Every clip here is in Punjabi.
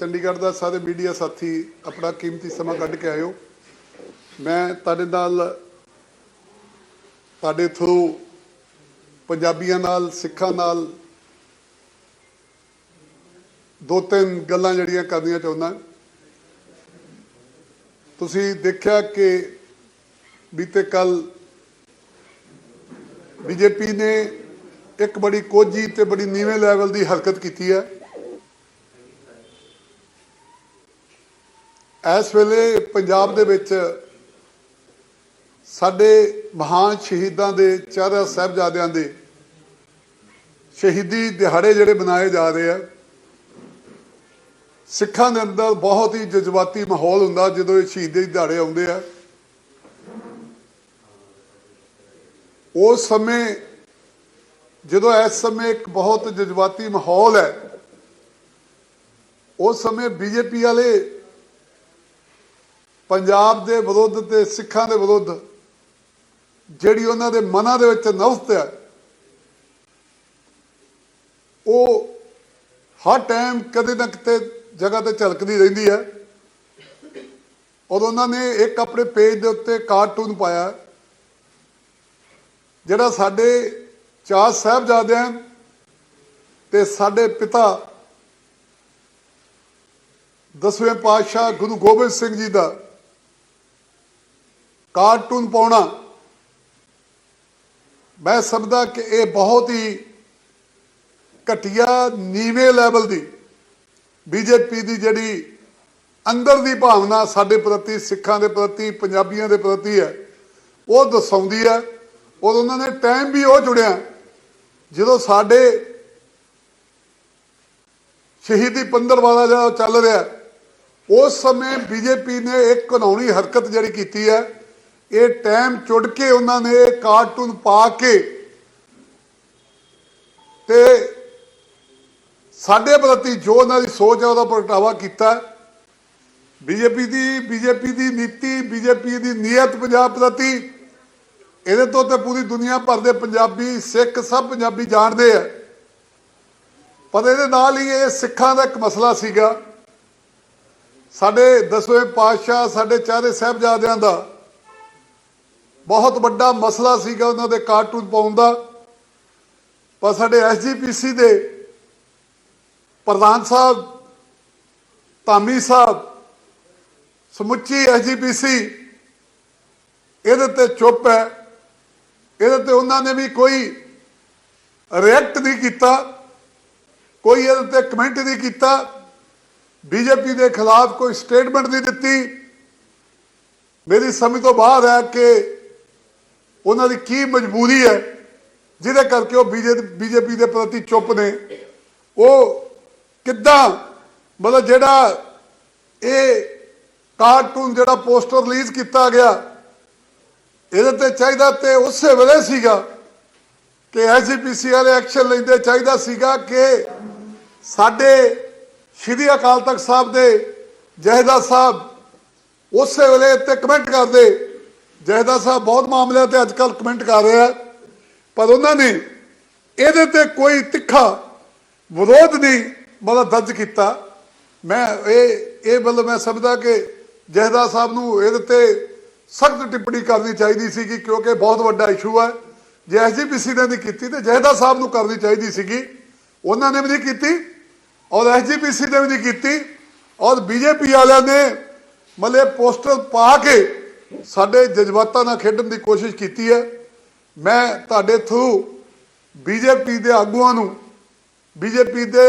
ਚੰਡੀਗੜ੍ਹ ਦਾ ਸਾਰੇ ਮੀਡੀਆ ਸਾਥੀ ਆਪਣਾ ਕੀਮਤੀ ਸਮਾਂ ਕੱਢ ਕੇ ਆਇਓ। ਮੈਂ ਤੁਹਾਡੇ ਨਾਲ, ਤੁਹਾਡੇ ਥਰੂ ਪੰਜਾਬੀਆਂ ਨਾਲ, ਸਿੱਖਾਂ ਨਾਲ ਦੋ ਤਿੰਨ ਗੱਲਾਂ ਜਿਹੜੀਆਂ ਕਰਨੀਆਂ ਚਾਹੁੰਦਾ। ਤੁਸੀਂ ਦੇਖਿਆ ਕਿ ਬੀਤੇ ਕੱਲ ਬੀਜੇਪੀ ਨੇ ਇੱਕ ਬੜੀ ਕੋਝੀ ਤੇ ਬੜੀ ਨੀਵੇਂ ਲੈਵਲ ਦੀ ਹਰਕਤ ਕੀਤੀ ਹੈ। ਇਸ ਵੇਲੇ ਪੰਜਾਬ ਦੇ ਵਿੱਚ ਸਾਡੇ ਮਹਾਨ ਸ਼ਹੀਦਾਂ ਦੇ ਚਾਰਾ ਸਾਹਿਬਜ਼ਾਦਿਆਂ ਦੇ ਸ਼ਹੀਦੀ ਦਿਹਾੜੇ ਜਿਹੜੇ ਮਨਾਏ ਜਾ ਰਹੇ ਆ, ਸਿੱਖਾਂ ਦੇ ਅੰਦਰ ਬਹੁਤ ਹੀ ਜਜ਼ਬਾਤੀ ਮਾਹੌਲ ਹੁੰਦਾ ਜਦੋਂ ਇਹ ਸ਼ਹੀਦੀ ਦਿਹਾੜੇ ਆਉਂਦੇ ਆ। ਉਸ ਸਮੇਂ, ਜਦੋਂ ਇਸ ਸਮੇਂ ਇੱਕ ਬਹੁਤ ਜਜ਼ਬਾਤੀ ਮਾਹੌਲ ਹੈ, ਉਸ ਸਮੇਂ ਬੀਜੇਪੀ ਵਾਲੇ ਪੰਜਾਬ ਦੇ ਵਿਰੁੱਧ ਤੇ ਸਿੱਖਾਂ ਦੇ ਵਿਰੁੱਧ ਜਿਹੜੀ ਉਹਨਾਂ ਦੇ ਮਨਾਂ ਦੇ ਵਿੱਚ ਨਫ਼ਰਤ ਹੈ, ਉਹ ਹਰ ਟਾਈਮ ਕਦੇ ਨਾ ਕਿਤੇ ਜਗ੍ਹਾ ਤੇ ਝਲਕਦੀ ਰਹਿੰਦੀ ਹੈ। ਔਰ ਉਹਨਾਂ ਨੇ ਇੱਕ ਆਪਣੇ ਪੇਜ ਦੇ ਉੱਤੇ ਕਾਰਟੂਨ ਪਾਇਆ। ਜਿਹੜਾ ਸਾਡੇ ਚਾਰ ਸਾਹਿਬਜ਼ਾਦਿਆਂ ਤੇ ਸਾਡੇ ਪਿਤਾ ਦਸਵੇਂ ਪਾਤਸ਼ਾਹ ਗੁਰੂ ਗੋਬਿੰਦ ਸਿੰਘ ਜੀ ਦਾ ਕਾਰਟੂਨ ਪਾਉਣਾ। ਮੈਂ ਸਮਝਦਾ ਕਿ ਇਹ ਬਹੁਤ ਹੀ ਘਟੀਆ, ਨੀਵੇਂ ਲੈਵਲ ਦੀ ਬੀਜੇਪੀ ਦੀ ਜਿਹੜੀ ਅੰਦਰ ਦੀ ਭਾਵਨਾ ਸਾਡੇ ਪ੍ਰਤੀ, ਸਿੱਖਾਂ ਦੇ ਪ੍ਰਤੀ, ਪੰਜਾਬੀਆਂ ਦੇ ਪ੍ਰਤੀ ਹੈ, ਉਹ ਦਰਸਾਉਂਦੀ ਹੈ। ਔਰ ਉਹਨਾਂ ਨੇ ਟਾਈਮ ਵੀ ਉਹ ਜੁੜਿਆ, ਜਦੋਂ ਸਾਡੇ ਸ਼ਹੀਦੀ ਪੰਦਰਵਾੜਾ ਜਿਹੜਾ ਚੱਲ ਰਿਹਾ, ਉਸ ਸਮੇਂ ਬੀਜੇਪੀ ਨੇ ਇੱਕ ਕਾਨੂੰਨੀ ਹਰਕਤ ਜਿਹੜੀ ਕੀਤੀ ਹੈ ਇਹ ਟਾਈਮ ਚੁੜ ਕੇ ਉਹਨਾਂ ਨੇ ਇਹ ਕਾਰਟੂਨ ਪਾ ਕੇ ਤੇ ਸਾਡੇ ਪ੍ਰਤੀ ਜੋ ਉਹਨਾਂ ਦੀ ਸੋਚ ਹੈ, ਉਹਦਾ ਪ੍ਰਗਟਾਵਾ ਕੀਤਾ। ਬੀਜੇਪੀ ਦੀ ਬੀਜੇਪੀ ਦੀ ਨੀਤੀ, ਬੀਜੇਪੀ ਦੀ ਨੀਅਤ ਪੰਜਾਬ ਪ੍ਰਤੀ, ਇਹਦੇ ਤੋਂ ਤੇ ਪੂਰੀ ਦੁਨੀਆ ਭਰ ਦੇ ਪੰਜਾਬੀ, ਸਿੱਖ ਸਭ ਪੰਜਾਬੀ ਜਾਣਦੇ ਆ। ਪਰ ਇਹਦੇ ਨਾਲ ਹੀ ਇਹ ਸਿੱਖਾਂ ਦਾ ਇੱਕ ਮਸਲਾ ਸੀਗਾ। ਸਾਡੇ ਦਸਵੇਂ ਪਾਤਸ਼ਾਹ, ਸਾਡੇ ਚਾਰੇ ਸਾਹਿਬਜ਼ਾਦਿਆਂ ਦਾ ਬਹੁਤ ਵੱਡਾ ਮਸਲਾ ਸੀਗਾ ਉਹਨਾਂ ਦੇ ਕਾਰਟੂਨ ਪਾਉਣ ਦਾ। ਪਰ ਸਾਡੇ ਐਸਜੀਪੀਸੀ ਦੇ ਪ੍ਰਧਾਨ ਸਾਹਿਬ, ਧਾਮੀ ਸਾਹਿਬ, ਸਮੁੱਚੀ ਐਸਜੀਪੀਸੀ ਇਹਦੇ ਤੇ ਚੁੱਪ ਹੈ। ਇਹਦੇ ਤੇ ਉਹਨਾਂ ਨੇ ਵੀ ਕੋਈ ਰਿਐਕਟ ਨਹੀਂ ਕੀਤਾ, ਕੋਈ ਇਹਦੇ ਤੇ ਕਮੈਂਟ ਨਹੀਂ ਕੀਤਾ। ਬੀਜੇਪੀ ਦੇ ਖਿਲਾਫ ਕੋਈ ਸਟੇਟਮੈਂਟ ਨਹੀਂ ਦਿੱਤੀ। ਮੇਰੀ ਸਮਝ ਤੋਂ ਬਾਹਰ ਹੈ ਕਿ ਉਹਨਾਂ ਦੀ ਕੀ ਮਜਬੂਰੀ ਹੈ, ਜਿਹਦੇ ਕਰਕੇ ਉਹ ਬੀਜੇਪੀ ਦੇ ਪ੍ਰਤੀ ਚੁੱਪ ਨੇ। ਉਹ ਕਿੱਦਾਂ, ਮਤਲਬ ਜਿਹੜਾ ਇਹ ਕਾਰਟੂਨ, ਜਿਹੜਾ ਪੋਸਟਰ ਰਿਲੀਜ਼ ਕੀਤਾ ਗਿਆ, ਇਹਦੇ ਤੇ ਚਾਹੀਦਾ ਤੇ ਉਸੇ ਵੇਲੇ ਸੀਗਾ ਕਿ ਐਸਜੀਪੀਸੀ ਵਾਲੇ ਐਕਸ਼ਨ ਲੈਂਦੇ ਚਾਹੀਦਾ ਸੀਗਾ ਕਿ ਸਾਡੇ ਸ਼੍ਰੀ ਅਕਾਲ ਤਖਤ ਸਾਹਿਬ ਦੇ ਜਹਦਾ ਸਾਹਿਬ ਉਸੇ ਵੇਲੇ ਤੇ ਕਮੈਂਟ ਕਰਦੇ ਜਹਦਾ ਸਾਹਿਬ ਬਹੁਤ ਮਾਮਲਿਆਂ ਤੇ ਅੱਜ ਕੱਲ ਕਮੈਂਟ ਕਰ ਰਿਹਾ ਪਰ ਉਹਨਾਂ ਨੇ ਇਹਦੇ ਤੇ ਕੋਈ ਤਿੱਖਾ ਵਿਰੋਧ ਨਹੀਂ ਮਤਲਬ ਦਰਜ ਕੀਤਾ। ਮੈਂ ਇਹ ਇਹ ਮਤਲਬ ਮੈਂ ਸਮਝਦਾ ਕਿ ਜਹਦਾ ਸਾਹਿਬ ਨੂੰ ਇਹਦੇ ਤੇ ਸਖਤ ਟਿੱਪਣੀ ਕਰਨੀ ਚਾਹੀਦੀ ਸੀ ਕਿ ਕਿਉਂਕਿ ਬਹੁਤ ਵੱਡਾ ਇਸ਼ੂ ਹੈ। ਜੇ ਐਸਜੀਪੀਸੀ ਨੇ ਨਹੀਂ ਕੀਤੀ ਤੇ ਜਹਦਾ ਸਾਹਿਬ ਨੂੰ ਕਰਨੀ ਚਾਹੀਦੀ ਸੀਗੀ। ਉਹਨਾਂ ਨੇ ਵੀ ਨਹੀਂ ਕੀਤੀ ਔਰ ਐਸਜੀਪੀਸੀ ਨੇ ਵੀ ਨਹੀਂ ਕੀਤੀ ਔਰ ਬੀਜੇਪੀ ਵਾਲਿਆਂ ਨੇ ਮਤਲਬ ਪੋਸਟਰ ਪਾ ਕੇ ਸਾਡੇ ਜਜ਼ਬਾਤਾਂ ਨਾਲ ਖੇਡਣ ਦੀ ਕੋਸ਼ਿਸ਼ ਕੀਤੀ ਹੈ। ਮੈਂ ਤੁਹਾਡੇ ਥਰੂ ਬੀਜੇਪੀ ਦੇ ਆਗੂਆਂ ਨੂੰ ਬੀਜੇਪੀ ਦੇ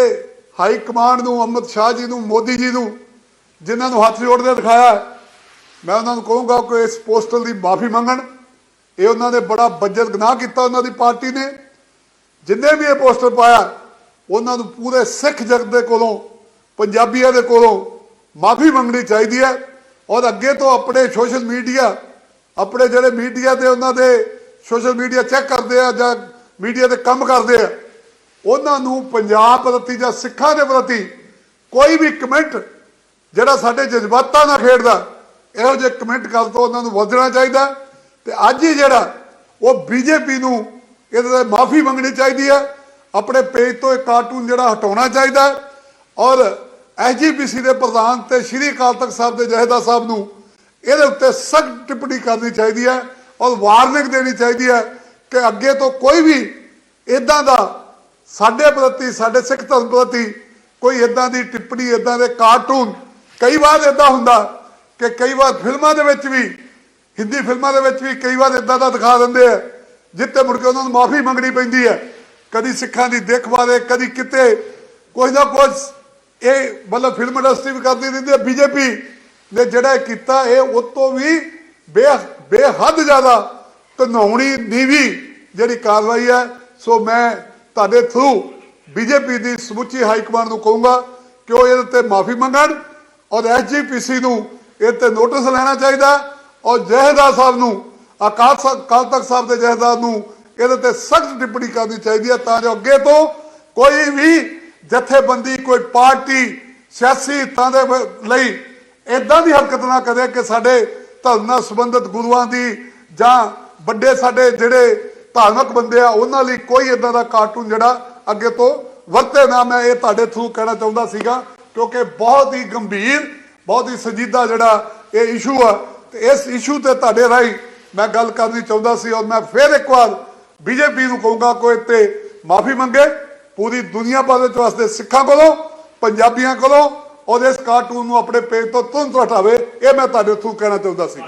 ਹਾਈ ਕਮਾਂਡ ਨੂੰ ਅਮਿਤ ਸ਼ਾਹ ਜੀ ਨੂੰ, ਮੋਦੀ ਜੀ ਨੂੰ, ਜਿਨ੍ਹਾਂ ਨੂੰ ਹੱਥ ਜੋੜਦੇ ਦਿਖਾਇਆ ਮੈਂ ਉਹਨਾਂ ਨੂੰ ਕਹੂੰਗਾ ਕਿ ਇਸ ਪੋਸਟਰ ਦੀ ਮਾਫੀ ਮੰਗਣ। ਇਹ ਉਹਨਾਂ ਨੇ ਬੜਾ ਬੱਜਰ ਗੁਨਾਹ ਕੀਤਾ ਉਹਨਾਂ ਦੀ ਪਾਰਟੀ ਨੇ। ਜਿੰਨੇ ਵੀ ਇਹ ਪੋਸਟਰ ਪਾਇਆ, ਉਹਨਾਂ ਨੂੰ ਪੂਰੇ ਸਿੱਖ ਜਗਤ ਦੇ ਕੋਲੋਂ, ਪੰਜਾਬੀਆਂ ਦੇ ਕੋਲੋਂ ਮਾਫੀ ਮੰਗਣੀ ਚਾਹੀਦੀ ਹੈ। ਔਰ ਅੱਗੇ ਤੋਂ ਆਪਣੇ ਸੋਸ਼ਲ ਮੀਡੀਆ, ਆਪਣੇ ਜਿਹੜੇ ਮੀਡੀਆ ਤੇ ਉਹਨਾਂ ਦੇ ਸੋਸ਼ਲ ਮੀਡੀਆ ਚੈੱਕ ਕਰਦੇ ਆ ਜਾਂ ਮੀਡੀਆ ਤੇ ਕੰਮ ਕਰਦੇ ਆ, ਉਹਨਾਂ ਨੂੰ ਪੰਜਾਬ ਪ੍ਰਤੀ ਜਾਂ ਸਿੱਖਾਂ ਦੇ ਪ੍ਰਤੀ ਕੋਈ ਵੀ ਕਮੈਂਟ ਜਿਹੜਾ ਸਾਡੇ ਜਜ਼ਬਾਤਾਂ ਨਾਲ ਖੇਡਦਾ, ਇਹੋ ਜਿਹੇ ਕਮੈਂਟ ਕਰ ਤੋਂ ਉਹਨਾਂ ਨੂੰ ਵਰਜਣਾ ਚਾਹੀਦਾ। ਤੇ ਅੱਜ ਹੀ ਜਿਹੜਾ ਉਹ ਬੀਜੇਪੀ ਨੂੰ ਇਹਦੇ ਤੇ ਮਾਫੀ ਮੰਗਣੀ ਚਾਹੀਦੀ ਹੈ ਆਪਣੇ ਪੇਜ ਤੋਂ ਇਹ ਕਾਰਟੂਨ ਜਿਹੜਾ ਹਟਾਉਣਾ ਚਾਹੀਦਾ। ਔਰ ਐਸਜੀਪੀਸੀ ਦੇ ਪ੍ਰਧਾਨ ਤੇ ਸ਼੍ਰੀ ਅਕਾਲ ਤਖਤ ਸਾਹਿਬ ਦੇ ਜਹੇਦਾਰ ਸਾਹਿਬ ਨੂੰ ਇਹਦੇ ਉੱਤੇ ਸਖਤ ਟਿੱਪਣੀ ਕਰਨੀ ਚਾਹੀਦੀ ਹੈ ਔਰ ਵਾਰਨਿੰਗ ਦੇਣੀ ਚਾਹੀਦੀ ਹੈ ਕਿ ਅੱਗੇ ਤੋਂ ਕੋਈ ਵੀ ਇਦਾਂ ਦਾ ਸਾਡੇ ਪ੍ਰਤੀ, ਸਾਡੇ ਸਿੱਖ ਧਰਮ ਪ੍ਰਤੀ ਕੋਈ ਇਦਾਂ ਦੀ ਟਿੱਪਣੀ ਇਦਾਂ ਦੇ ਕਾਰਟੂਨ, ਕਈ ਵਾਰ ਇਦਾਂ ਹੁੰਦਾ ਕਿ ਕਈ ਵਾਰ ਫਿਲਮਾਂ ਦੇ ਵਿੱਚ ਵੀ, ਹਿੰਦੀ ਫਿਲਮਾਂ ਦੇ ਵਿੱਚ ਵੀ ਕਈ ਵਾਰ ਇਦਾਂ ਦਾ ਦਿਖਾ ਦਿੰਦੇ ਆ ਜਿੱਤੇ ਮੁੜ ਕੇ ਉਹਨਾਂ ਨੂੰ ਮਾਫੀ ਮੰਗਣੀ ਪੈਂਦੀ ਹੈ। ਕਦੀ ਸਿੱਖਾਂ ਦੀ ਦੇਖ ਕਦੀ ਕਿਤੇ ਕੁਝ ਨਾ ਕੁਝ ਇਹ ਮਤਲਬ ਫਿਲਮ ਇੰਡਸਟਰੀ ਵੀ ਕਰਦੀ ਰਹਿੰਦੀ ਹੈ ਬੀਜੇਪੀ ਨੇ ਜਿਹੜਾ ਇਹ ਕੀਤਾ, ਇਹ ਉਹ ਤੋਂ ਵੀ ਬੇ ਬੇਹੱਦ ਜ਼ਿਆਦਾ ਘਿਨਾਉਣੀ ਨੀਵੀਂ ਜਿਹੜੀ ਕਾਰਵਾਈ ਹੈ। ਸੋ ਮੈਂ ਤੁਹਾਡੇ ਥਰੂ ਬੀਜੇਪੀ ਦੀ ਸਮੁੱਚੀ ਹਾਈ ਕਮਾਂਡ ਨੂੰ ਕਹੂੰਗਾ ਕਿ ਉਹ ਇਹਦੇ ਤੇ ਮਾਫੀ ਮੰਗਣ ਔਰ ਐਸਜੀਪੀਸੀ ਨੂੰ ਇਹ ਤੇ ਨੋਟਿਸ ਲੈਣਾ ਚਾਹੀਦਾ ਔਰ ਜਹੇਦਾਰ ਸਾਹਿਬ ਨੂੰ, ਅਕਾਲ ਸਾਹਿਬ ਕਾਲ ਤਖਤ ਸਾਹਿਬ ਦੇ ਜਹੇਦਾਰ ਨੂੰ ਇਹਦੇ ਤੇ ਸਖਤ ਟਿੱਪਣੀ ਕਰਨੀ ਚਾਹੀਦੀ ਹੈ ਤਾਂ ਜੋ ਅੱਗੇ ਤੋਂ ਕੋਈ ਵੀ ਜਥੇਬੰਦੀ ਕੋਈ ਪਾਰਟੀ ਸਿਆਸੀ ਤਾਂ ਦੇ ਲਈ ਇਦਾਂ ਦੀ ਹਰਕਤ ਨਾ ਕਰੇ ਕਿ ਸਾਡੇ ਧਰਮ ਨਾਲ ਸੰਬੰਧਿਤ ਗੁਰੂਆਂ ਦੀ ਜਾਂ ਵੱਡੇ ਸਾਡੇ ਜਿਹੜੇ ਧਾਰਮਿਕ ਬੰਦੇ ਆ, ਉਹਨਾਂ ਲਈ ਕੋਈ ਇਦਾਂ ਦਾ ਕਾਰਟੂਨ ਜਿਹੜਾ ਅੱਗੇ ਤੋਂ ਵਰਤੇ ਨਾ। ਮੈਂ ਇਹ ਤੁਹਾਡੇ ਥਰੂ ਕਹਿਣਾ ਚਾਹੁੰਦਾ ਸੀਗਾ, ਕਿਉਂਕਿ ਬਹੁਤ ਹੀ ਗੰਭੀਰ, ਬਹੁਤ ਹੀ ਸੰਜੀਦਾ ਜਿਹੜਾ ਇਹ ਇਸ਼ੂ ਆ। ਤੇ ਇਸ ਇਸ਼ੂ ਤੇ ਤੁਹਾਡੇ ਰਾਹੀਂ ਮੈਂ ਗੱਲ ਕਰਨੀ ਚਾਹੁੰਦਾ ਸੀ ਔਰ ਮੈਂ ਫਿਰ ਇੱਕ ਵਾਰ ਬੀਜੇਪੀ ਨੂੰ ਕਹੂੰਗਾ, ਕੋਈ ਤੇ ਮਾਫੀ ਮੰਗੇ। ਪੂਰੀ ਦੁਨੀਆ ਭਰ ਵਿੱਚ ਵਸਦੇ ਸਿੱਖਾਂ ਕੋਲੋਂ, ਪੰਜਾਬੀਆਂ ਕੋਲੋਂ, ਔਰ ਇਸ ਕਾਰਟੂਨ ਨੂੰ ਆਪਣੇ ਪੇਜ ਤੋਂ ਤੁਰੰਤ ਹਟਾਵੇ, ਇਹ ਮੈਂ ਤੁਹਾਡੇ ਥਰੂ ਕਹਿਣਾ ਚਾਹੁੰਦਾ ਸੀ।